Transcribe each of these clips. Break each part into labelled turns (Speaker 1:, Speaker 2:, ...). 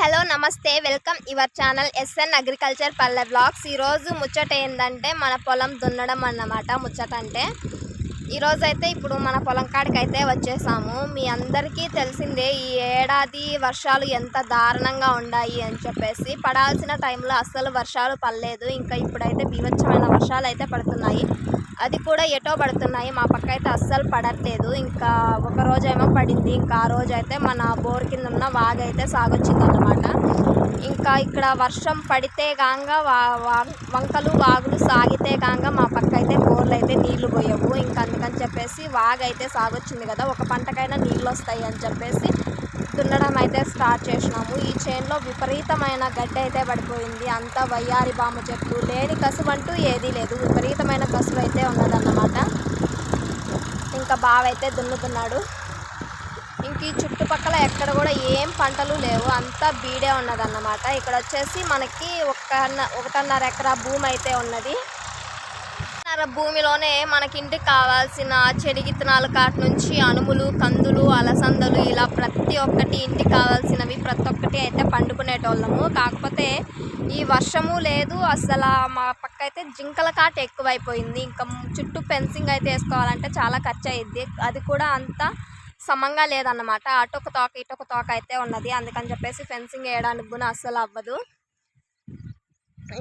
Speaker 1: Hello నమస్తే. Welcome your channel SN agriculture Palle blogs. ఈరోజు ముచ్చట ఏంటంటే మన పొలం దున్నడం అన్నమాట ముచ్చట అంటే. ఈరోజు అయితే ఇప్పుడు మన పొలం కాడికి అయితే వచ్చేసాము. మీ అందరికీ తెలిసిందే ఈ ఏడాది వర్షాలు ఎంత దారుణంగా ఉన్నాయి అని చెప్పేసి. పడాల్సిన టైంలో అస్సలు వర్షాలు పడలేదు. ఇంకా ఇప్పుడైతే బీభత్సమైన వర్షాలు అయితే పడుతున్నాయి. అది కూడా ఎటో పడుతున్నాయి. మా పక్క అయితే అస్సలు పడట్లేదు. ఇంకా ఒక రోజేమో పడింది. ఇంకా ఆ రోజు అయితే మన బోర్ కింద ఉన్న వాగైతే సాగొచ్చింది అనమాట ఇంకా ఇక్కడ వర్షం పడితే గాంగ వా వా- వంకలు వాగులు సాగితే గాంగ మా పక్క అయితే బోర్లు అయితే నీళ్ళు పోయవు. ఇంకా అందుకని చెప్పేసి వాగైతే సాగొచ్చింది కదా. ఒక పంటకైనా నీళ్ళు వస్తాయి అని చెప్పేసి దున్నడం అయితే స్టార్ట్ చేసినాము. ఈ చేనులో విపరీతమైన గడ్డి అయితే పడిపోయింది. అంతా వయ్యారి బామ్మ చెట్లు. లేని కసువు అంటూ ఏదీ లేదు. విపరీతమైన కసువు అయితే ఉన్నదన్నమాట. ఇంకా బావైతే అయితే దున్నుతున్నాడు. ఇంక ఈ చుట్టుపక్కల ఎక్కడ కూడా ఏం పంటలు లేవు. అంతా బీడే ఉన్నదన్నమాట. ఇక్కడ వచ్చేసి మనకి ఒక ఒకటిన్నర ఎకరా భూమి అయితే ఉన్నది. ఒకటిన్నర భూమిలోనే మనకి ఇంటికి కావాల్సిన చెడి విత్తనాల కాటి నుంచి అనుములు కందులు అలసందలు ఇలా ప్రతి ఒక్కటి ఇంటికి కావాల్సినవి ప్రతి ఒక్కటి అయితే పండుకునేటోళ్ళము. కాకపోతే ఈ వర్షము లేదు అసలు మా పక్క అయితే జింకల కాట ఎక్కువైపోయింది. ఇంకా చుట్టూ ఫెన్సింగ్ అయితే వేసుకోవాలంటే చాలా ఖర్చు అయ్యింది అది కూడా అంత సమంగా లేదన్నమాట. అటొక తోక ఇటొక తోక అయితే ఉన్నది. అందుకని చెప్పేసి ఫెన్సింగ్ వేయడానికి కూడా అస్సలు అవ్వదు.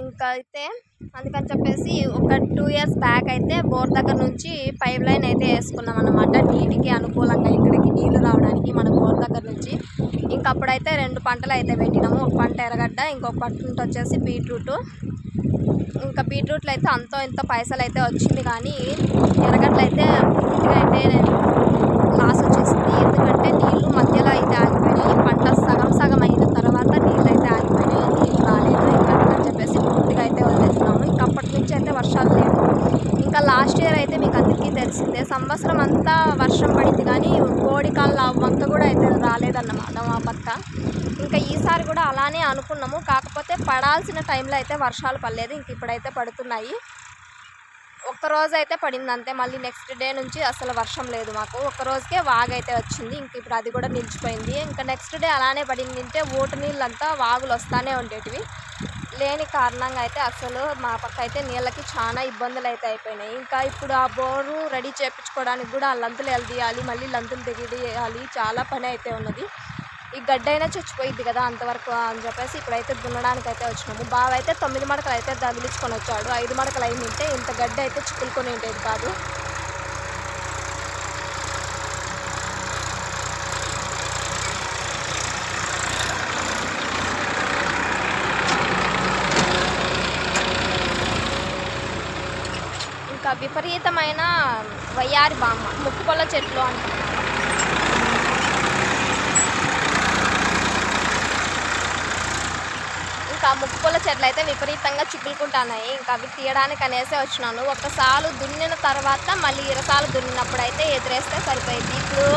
Speaker 1: ఇంకా అయితే అందుకని చెప్పేసి ఒక టూ ఇయర్స్ బ్యాక్ అయితే బోర్ దగ్గర నుంచి పైప్ లైన్ అయితే వేసుకున్నాం అనమాట నీటికి అనుకూలంగా ఇక్కడికి నీళ్ళు రావడానికి మన బోర్ దగ్గర నుంచి. ఇంకా అప్పుడైతే రెండు పంటలు అయితే పెట్టినాము. ఒక పంట ఎర్రగడ్డ ఇంకొక పంట వచ్చేసి బీట్రూట్. ఇంకా బీట్రూట్లు అయితే అంతో ఇంత పైసలు అయితే వచ్చింది కానీ ఎర్రగడ్డలు అయితే పూర్తిగా అయితే లాస్ వచ్చేసింది ఎందుకంటే నీళ్ళు మధ్యలో అయితే ఆగిపోయినాయి పంట సగం సగం అయిన తర్వాత నీళ్ళు అయితే ఆగిపోయినాయి నీళ్ళు రాలేదు ఇంకా అందుకని చెప్పేసి పూర్తిగా అయితే వదిలేసినాము ఇంకా అప్పటి నుంచి అయితే వర్షాలు లేవు ఇంకా లాస్ట్ ఇయర్ అయితే మీకు అందరికీ తెలిసిందే సంవత్సరం అంతా వర్షం పడింది కానీ కోడికాళ్ళ వంక కూడా అయితే రాలేదన్నమాట మా పక్క. ఇంకా ఈసారి కూడా అలానే అనుకున్నాము. కాకపోతే పడాల్సిన టైంలో అయితే వర్షాలు పడలేదు. ఇంక ఇప్పుడైతే పడుతున్నాయి. ఒక్క రోజు అయితే పడింది అంతే. మళ్ళీ నెక్స్ట్ డే నుంచి అసలు వర్షం లేదు మాకు. ఒక్క రోజుకే వాగైతే వచ్చింది. ఇంక ఇప్పుడు అది కూడా నిలిచిపోయింది. ఇంకా నెక్స్ట్ డే అలానే పడింది అంటే ఓటు నీళ్ళంతా వాగులు వస్తానే ఉండేటివి. లేని కారణంగా అయితే అసలు మా పక్క అయితే నీళ్ళకి చాలా ఇబ్బందులు అయితే అయిపోయినాయి. ఇంకా ఇప్పుడు ఆ బోరు రెడీ చేయించుకోవడానికి కూడా ఆ లంతులు ఎల్దీయాలి మళ్ళీ లంతులు దిగియాలి చాలా పని అయితే ఉన్నది. ఈ గడ్డ అయినా చచ్చిపోయింది కదా అంతవరకు అని చెప్పేసి ఇప్పుడైతే దున్నడానికి అయితే వచ్చినాము. బావ అయితే తొమ్మిది మడకలు అయితే తగిలించుకొని వచ్చాడు. ఐదు మడకలు అయి ఇంత గడ్డ అయితే చిక్కులుకొని ఉండేది కాదు. ఇంకా విపరీతమైన వయ్యారి బామ్మ ముక్కుపొల్ల చెట్లు అంటున్నారు ఇంకా ముక్కుపొల్ల చెట్లు అయితే విపరీతంగా చిక్కులుకుంటున్నాయి ఇంకా అవి తీయడానికి అనేసి వచ్చినాను. ఒకసారి దున్నిన తర్వాత మళ్ళీ ఇరసాలు దున్నినప్పుడు అయితే ఎదురేస్తే సరిపోయింది. ఇప్పుడు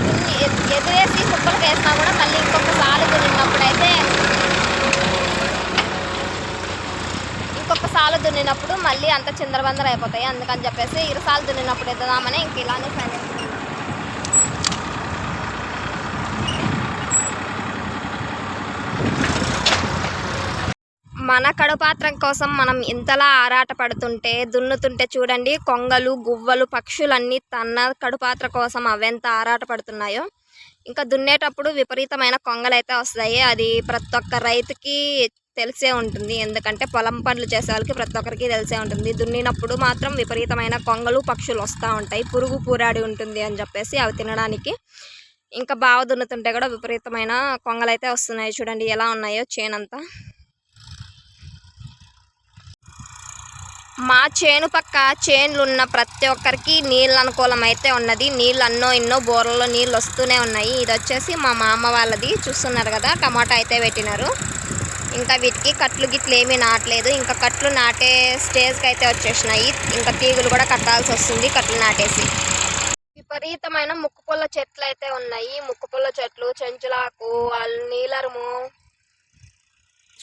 Speaker 1: దున్ని ఎదురేసి ముక్కలకు వేసినా కూడా మళ్ళీ ఇంకొకసారి దున్నినప్పుడు అయితే ఇరసాలు దున్నినప్పుడు మళ్ళీ అంత చిందరబందర అయిపోతాయి. అందుకని చెప్పేసి ఇరసాలు దున్నినప్పుడు ఎద్దామని ఇంక ఇలానే ప్లాన్ మన కడుపాత్రం కోసం మనం ఇంతలా ఆరాట పడుతుంటే దున్నుతుంటే చూడండి కొంగలు గువ్వలు పక్షులన్నీ తన కడుపాత్ర కోసం అవెంత ఆరాట పడుతున్నాయో. ఇంకా దున్నేటప్పుడు విపరీతమైన కొంగలు అయితే వస్తాయి. అది ప్రతి ఒక్క రైతుకి తెలిసే ఉంటుంది. ఎందుకంటే పొలం పనులు చేసే వాళ్ళకి ప్రతి ఒక్కరికి తెలిసే ఉంటుంది. దున్నినప్పుడు మాత్రం విపరీతమైన కొంగలు పక్షులు వస్తూ ఉంటాయి. పురుగు పూరాడి ఉంటుంది అని చెప్పేసి అవి తినడానికి. ఇంకా బాగా దున్నుతుంటే కూడా విపరీతమైన కొంగలు అయితే వస్తున్నాయి. చూడండి ఎలా ఉన్నాయో చేనంతా. మా చేను పక్క చేన్లు ఉన్న ప్రతి ఒక్కరికి నీళ్ళు అనుకూలం అయితే ఉన్నది. నీళ్ళు అన్నో ఎన్నో బోర్లలో నీళ్ళు వస్తూనే ఉన్నాయి. ఇది వచ్చేసి మా మామ వాళ్ళది. చూస్తున్నారు కదా టమాటా అయితే పెట్టినారు. ఇంకా వీటికి కట్లు గిట్లు ఏమీ నాటలేదు. ఇంకా కట్లు నాటే స్టేజ్కి అయితే వచ్చేసినాయి. ఇంకా తీగులు కూడా కట్టాల్సి వస్తుంది కట్లు నాటేసి. విపరీతమైన ముక్కుపుల్ల చెట్లు అయితే ఉన్నాయి. ముక్కుపుల్ల చెట్లు చెంచులాకు నీలరము నీలరుము.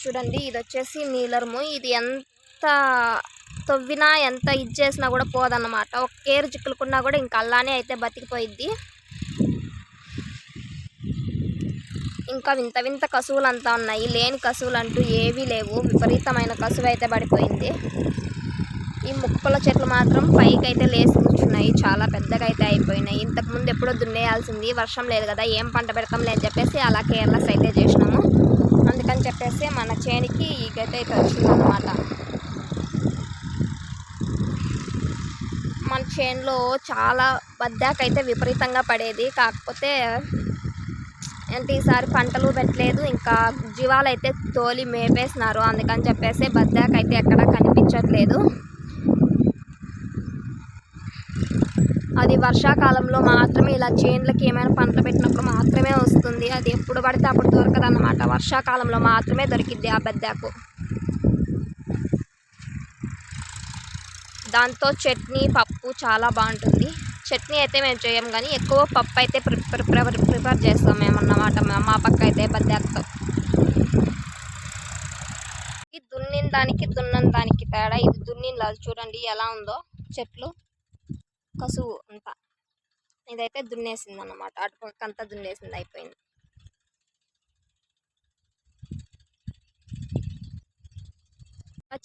Speaker 1: చూడండి ఇది వచ్చేసి నీలరుము. ఇది ఎంత తవ్వినా ఎంత ఇది చేసినా కూడా పోదన్నమాట. ఒక కేరు చిక్కులుకున్నా కూడా ఇంకా అలానే అయితే బతికిపోయిద్ది. ఇంకా వింత వింత కసువులు అంతా ఉన్నాయి. లేని కసువులు అంటూ ఏవీ లేవు. విపరీతమైన కసువు అయితే పడిపోయింది. ఈ ముక్కల చెట్లు మాత్రం పైకి అయితే లేసి కూర్చున్నాయి. చాలా పెద్దగా అయితే అయిపోయినాయి. ఇంతకు ముందు ఎప్పుడో దున్నేయాల్సింది. వర్షం లేదు కదా ఏం పంట పెడతాంలే అని చెప్పేసి అలా కేర్లెస్ అయితే చేసినాము. అందుకని చెప్పేసి మన చేనికి ఈ గతి అయితే వచ్చిందనమాట మన చేనులో చాలా బద్దాకైతే విపరీతంగా పడేది. కాకపోతే అంటే ఈసారి పంటలు పెట్టలేదు ఇంకా జీవాలు అయితే తోలి మేపేసినారు అందుకని చెప్పేసి బద్దాకైతే ఎక్కడా కనిపించట్లేదు. అది వర్షాకాలంలో మాత్రమే ఇలా చేనులకి ఏమైనా పంటలు పెట్టినప్పుడు మాత్రమే వస్తుంది అది ఎప్పుడు పడితే అప్పుడు దొరకదు అన్నమాట వర్షాకాలంలో మాత్రమే దొరికిద్ది ఆ బద్దాకు. దాంతో చట్నీ పప్పు చాలా బాగుంటుంది. చట్నీ అయితే మేము చేయం కానీ ఎక్కువ పప్పు అయితే ప్రిపేర్ ప్రిపేర్ ప్రిపేర్ చేస్తాం మేము అన్నమాట మా- పక్క అయితే బద్దాకుతో ఇది దున్నిన దానికి దున్నం దానికి తేడా ఇది దున్నిన చూడండి ఎలా ఉందో. చెట్లు కసువు అంతా. ఇదైతే దున్నేసింది అన్నమాట అటుపక్క అంతా దున్నేసింది అయిపోయింది.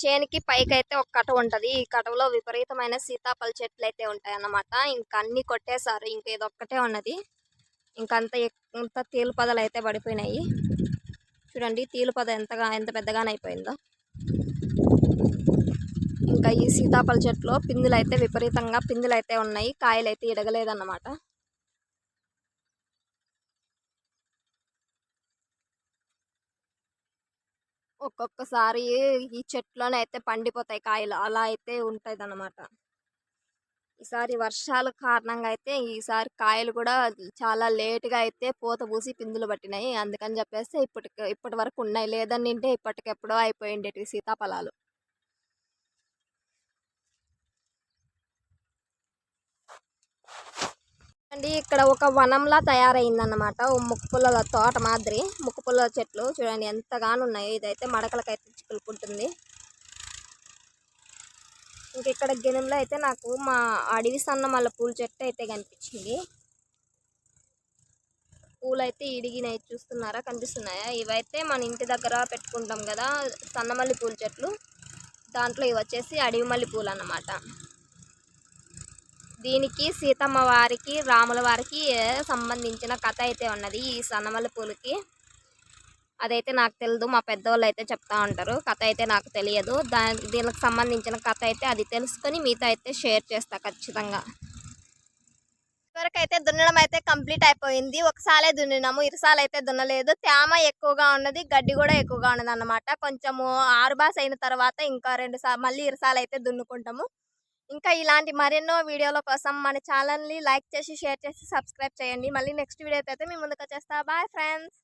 Speaker 1: చేనికి పైకి అయితే ఒక కట ఉంటది. ఈ కటవలో విపరీతమైన సీతాఫల చెట్లు అయితే ఉంటాయి అన్నమాట ఇంకా అన్ని కొట్టేశారు. ఇంకా ఇదొక్కటే ఉన్నది. ఇంకంత ఇంత తీలుపదలు అయితే పడిపోయినాయి. చూడండి తీలు పద ఎంతగా ఎంత పెద్దగానే అయిపోయిందో. ఇంకా ఈ సీతాఫల చెట్లు పిందులు అయితే విపరీతంగా పిందులు అయితే ఉన్నాయి. కాయలు అయితే ఇడగలేదన్నమాట. ఒక్కొక్కసారి ఈ చెట్లోనే అయితే పండిపోతాయి కాయలు. అలా అయితే ఉంటుంది అనమాట ఈసారి వర్షాల కారణంగా అయితే ఈసారి కాయలు కూడా చాలా లేటుగా అయితే పూత పూసి పిందులు పట్టినాయి. అందుకని చెప్పేసి ఇప్పటికి ఇప్పటి వరకు ఉన్నాయి. లేదని అంటే ఇప్పటికెప్పుడో అయిపోయిండేటి సీతాఫలాలు. అండి ఇక్కడ ఒక వనంలా తయారైందన్నమాట. ఓ తోట మాదిరి. పూల చెట్లు చూడండి ఎంతగానో ఉన్నాయి. ఇదైతే మడకలకైతే చిక్కులుకుంటుంది ఇంక ఇక్కడ గిన్నెలో అయితే నాకు మా అడవి సన్న మళ్ళీ పూల చెట్టు అయితే కనిపించింది. పూలైతే ఇడిగినాయి చూస్తున్నారా? కనిపిస్తున్నాయా? ఇవైతే మన ఇంటి దగ్గర పెట్టుకుంటాం కదా సన్నమల్లి పూల చెట్లు. దాంట్లో ఇవి వచ్చేసి అడవి మల్లి పూలు అన్నమాట దీనికి సీతమ్మ వారికి రాముల వారికి సంబంధించిన కథ అయితే ఉన్నది ఈ సన్నమల్లి పూలకి. అదైతే నాకు తెలియదు మా పెద్దవాళ్ళు అయితే చెప్తా ఉంటారు. కథ అయితే నాకు తెలియదు. దానికి దీనికి సంబంధించిన కథ అయితే అది తెలుసుకొని మీతో అయితే షేర్ చేస్తా ఖచ్చితంగా. వరకు అయితే దున్నడం అయితే కంప్లీట్ అయిపోయింది. ఒకసారి దున్నినాము. ఇరుసాలు అయితే దున్నలేదు. తేమ ఎక్కువగా ఉన్నది. గడ్డి కూడా ఎక్కువగా ఉన్నది అనమాట కొంచెము ఆరుబాస్ అయిన తర్వాత ఇంకా రెండు సార్లు మళ్ళీ ఇరుసాలు అయితే దున్నుకుంటాము. ఇంకా ఇలాంటి మరెన్నో వీడియోల కోసం మన ఛానల్ని లైక్ చేసి షేర్ చేసి సబ్స్క్రైబ్ చేయండి. మళ్ళీ నెక్స్ట్ వీడియో అయితే మీ ముందుకు వచ్చేస్తా. Bye friends!